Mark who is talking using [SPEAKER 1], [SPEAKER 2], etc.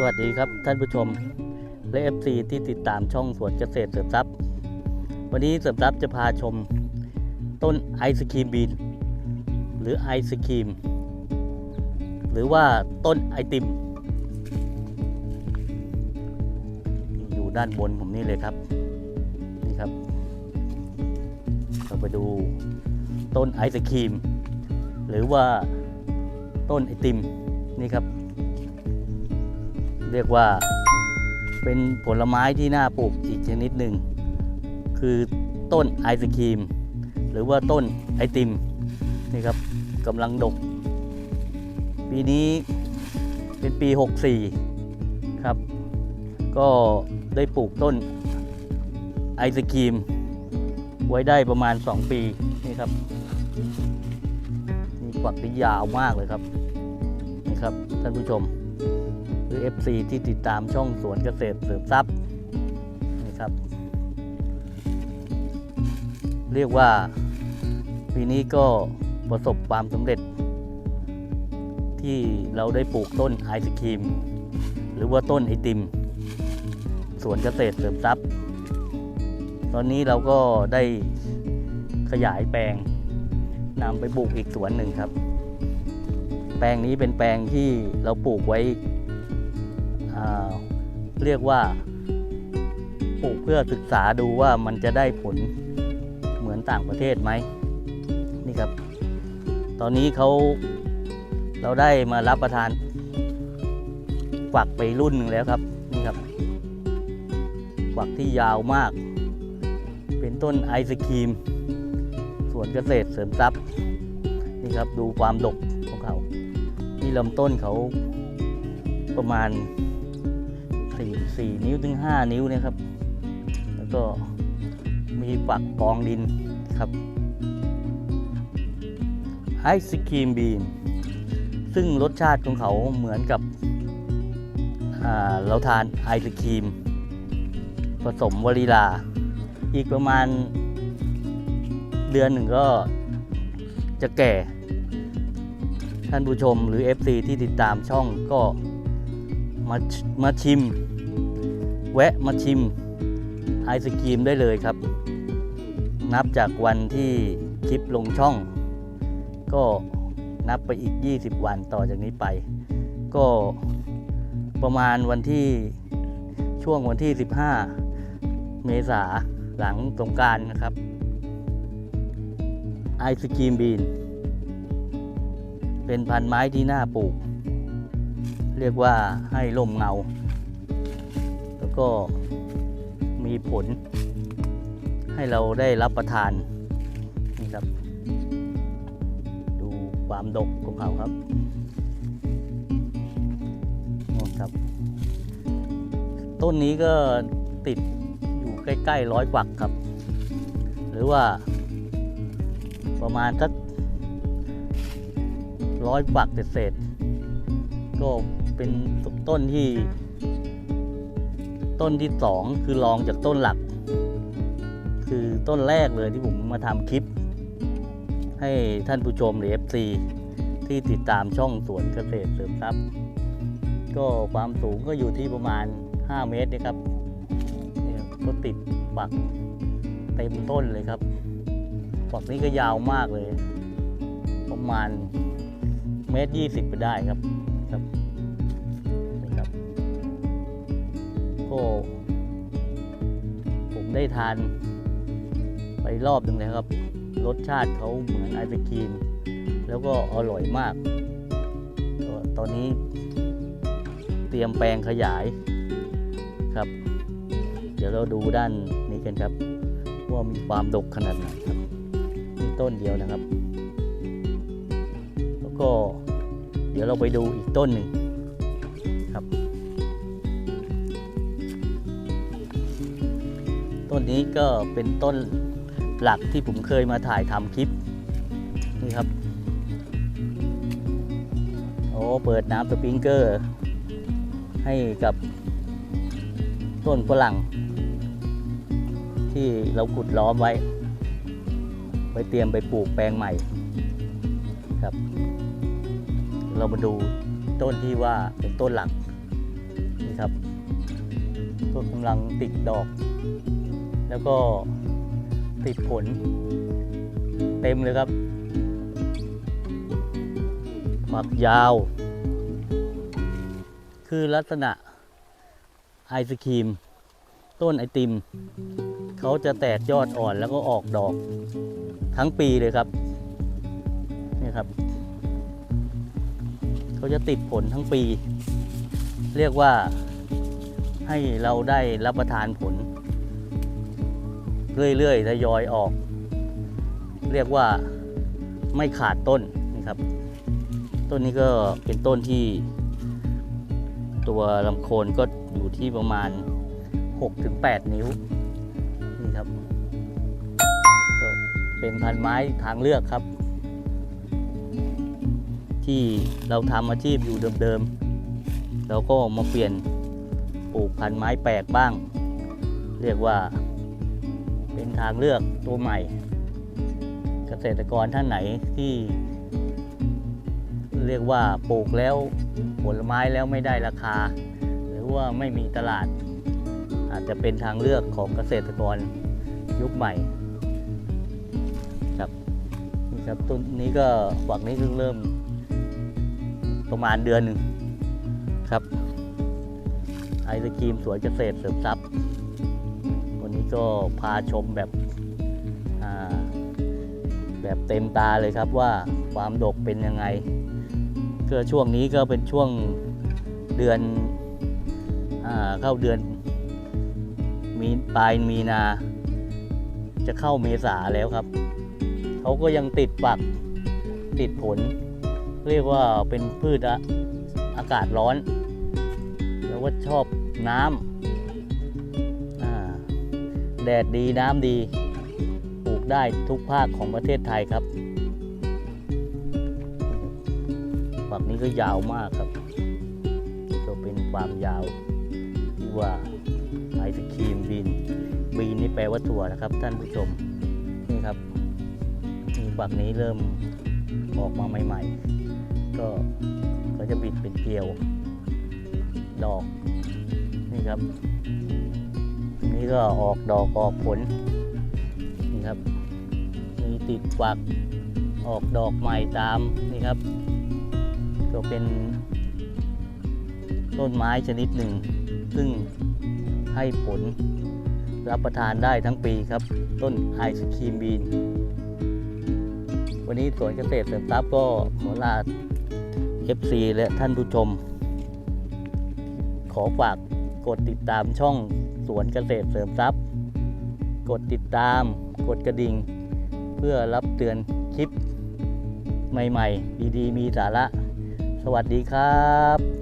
[SPEAKER 1] สวัสดีครับท่านผู้ชมและ FC ที่ติดตามช่องสวนเกษตรเสริมทรัพย์ วันนี้เสริมทรัพย์จะพาชม ต้นไอศครีมบีนหรือไอศครีม หรือว่าต้นไอติม อยู่ด้านบนผมนี่เลยครับ นี่ครับ เราไปดูต้นไอศครีม หรือว่าต้นไอติม นี่ครับ เรียกว่าเป็นผลไม้ที่น่าปลูกอีกชนิดหนึ่ง คือต้นไอศครีม หรือว่าต้นไอติมนี่ครับกำลังดก ปีนี้เป็นปี 64 ครับ ก็ได้ปลูกต้นไอศครีม ไว้ได้ประมาณ 2 ปีนี่ครับมีฝักที่ยาวมากเลยครับนี่ครับท่านผู้ชม หรือ FC ที่ติดตามช่องสวนเกษตรเสริมทรัพย์นี่ครับ เรียกว่าปีนี้ก็ประสบความสำเร็จ ที่เราได้ปลูกต้นไอศครีม หรือว่าต้นไอติม สวนเกษตรเสริมทรัพย์ ตอนนี้เราก็ได้ขยายแปลงนำไปปลูกอีกสวนหนึ่งครับ แปลงนี้เป็นแปลงที่เราปลูกไว้ เรียกว่าปลูกเพื่อศึกษาดูว่ามันจะได้ผลเหมือนต่างประเทศไหมนี่ครับ ตอนนี้เขาเราได้มารับประทานฝักไปรุ่นหนึ่งแล้วครับนี่ครับฝักที่ยาวมาก เป็นต้นไอศครีมสวนเกษตรเสริมทรัพย์นี่ครับดูความดกของเขา ที่ลำต้นเขาประมาณ สี่นิ้วถึงห้านิ้วเนะครับ แล้วก็มีฝักกองดินครับไอศครีมบีนซึ่งรสชาติของเขาเหมือนกับเราทานไอศครีม ผสมวานิลา อีกประมาณเดือนหนึ่งก็จะแก่ ท่านผู้ชมหรือ FC ที่ติดตามช่องก็ มามาชิม แวะมาชิมไอศกรีมได้เลยครับ นับจากวันที่คลิปลงช่อง ก็นับไปอีก 20 วันต่อจากนี้ไป ก็ประมาณวันที่ช่วงวันที่ 15 เมษาหลังสงการนะครับ ไอศกรีมบีน เป็นพันธุ์ไม้ที่น่าปลูก เรียกว่าให้ร่มเงา แล้วก็มีผล ให้เราได้รับประทานนี่ครับ ดูความดกของเขาครับครับ ต้นนี้ก็ติดอยู่ใกล้ๆร้อยฝักครับ หรือว่าประมาณสักร้อยฝักเศษก็ เป็นต้นที่ ต้นที่สองคือรองจากต้นหลัก คือต้นแรกเลยที่ผมมาทำคลิป ให้ท่านผู้ชมหรือ FC ที่ติดตามช่องสวนเกษตรเสริมทรัพย์ ก็ความสูงก็อยู่ที่ประมาณ 5 เมตรนะครับนี่ยก็ติดฝักเต็มต้นเลยครับฝักนี้ก็ยาวมากเลย ประมาณเมตรยี่สิบไปได้ครับครับ ก็ผมได้ทานไปรอบหนึ่งแล้วครับ รสชาติเขาเหมือนไอศครีม แล้วก็อร่อยมาก ตอนนี้เตรียมแปลงขยายครับ เดี๋ยวเราดูด้านนี้กันครับ ว่ามีความดกขนาดไหนครับนี่ต้นเดียวนะครับ แล้วก็เดี๋ยวเราไปดูอีกต้นหนึ่ง ต้นนี้ก็เป็นต้นหลักที่ผมเคยมาถ่ายทำคลิปนี่ครับ โอ้เปิดน้ำสปริงเกอร์ ให้กับต้นฝรั่ง ที่เราขุดล้อมไว้ ไว้เตรียมไปปลูกแปลงใหม่ครับ เรามาดูต้นที่ว่าเป็นต้นหลักนี่ครับก็กำลังติดดอก แล้วก็ติดผล เต็มเลยครับฝักยาว คือลักษณะไอศครีม ต้นไอติม เขาจะแตกยอดอ่อนแล้วก็ออกดอก ทั้งปีเลยครับ นี่ครับ เขาจะติดผลทั้งปี เรียกว่าให้เราได้รับประทานผล เรื่อยๆทยอยออก เรียกว่าไม่ขาดต้นนะครับ ต้นนี้ก็เป็นต้นที่ ตัวลำโคนก็อยู่ที่ประมาณ 6-8 นิ้วนี่ครับก็เป็นพันไม้ทางเลือกครับ ที่เราทำอาชีพอยู่เดิมๆเราก็มาเปลี่ยนปลูกพันไม้แปลกบ้าง เรียกว่า เป็นทางเลือกตัวใหม่ เกษตรกรท่านไหนที่ เรียกว่าปลูกแล้วผลไม้แล้วไม่ได้ราคา หรือว่าไม่มีตลาด อาจจะเป็นทางเลือกของเกษตรกรยุคใหม่ครับนี่ครับต้นนี้ก็ฝักนี้เพิ่งเริ่ม ประมาณเดือนหนึ่งครับ ไอศกรีมสวนเกษตรเสริมทรัพย์ ก็พาชมแบบแบบเต็มตาเลยครับว่าความดกเป็นยังไงก็ช่วงนี้ก็เป็นช่วงเดือนอเข้าเดือนมีปลายมีนา จะเข้าเมษาแล้วครับเขาก็ยังติดปักติดผล เรียกว่าเป็นพืชอะอากาศร้อน แล้วก็ชอบน้ำ แดดดีน้ำดี ปลูกได้ทุกภาคของประเทศไทยครับฝักนี้ก็ยาวมากครับก็เป็นความยาวที่ว่าไอศครีมบีนบีนนี่แปลว่าถั่วนะครับ ท่านผู้ชมนี่ครับนี่ฝักนี้เริ่มออกมาใหม่ๆ ก็ก็จะบิดเป็นเกลียว ดอกนี่ครับ นี้ก็ออกดอกออกผลนี่ครับ มีติดฝักออกดอกใหม่ตามนี่ครับ ก็เป็น ต้นไม้ชนิดหนึ่ง ซึ่งให้ผลรับประทานได้ทั้งปีครับ ต้นไอศครีมบีน วันนี้สวนเกษตรเสริมทรัพย์ก็ขอลา FC และท่านผู้ชม ขอฝากกดติดตามช่อง สวนเกษตรเสริมทรัพย์ กดติดตาม กดกระดิ่ง เพื่อรับเตือนคลิปใหม่ ๆ ดี ๆ มีสาระ สวัสดีครับ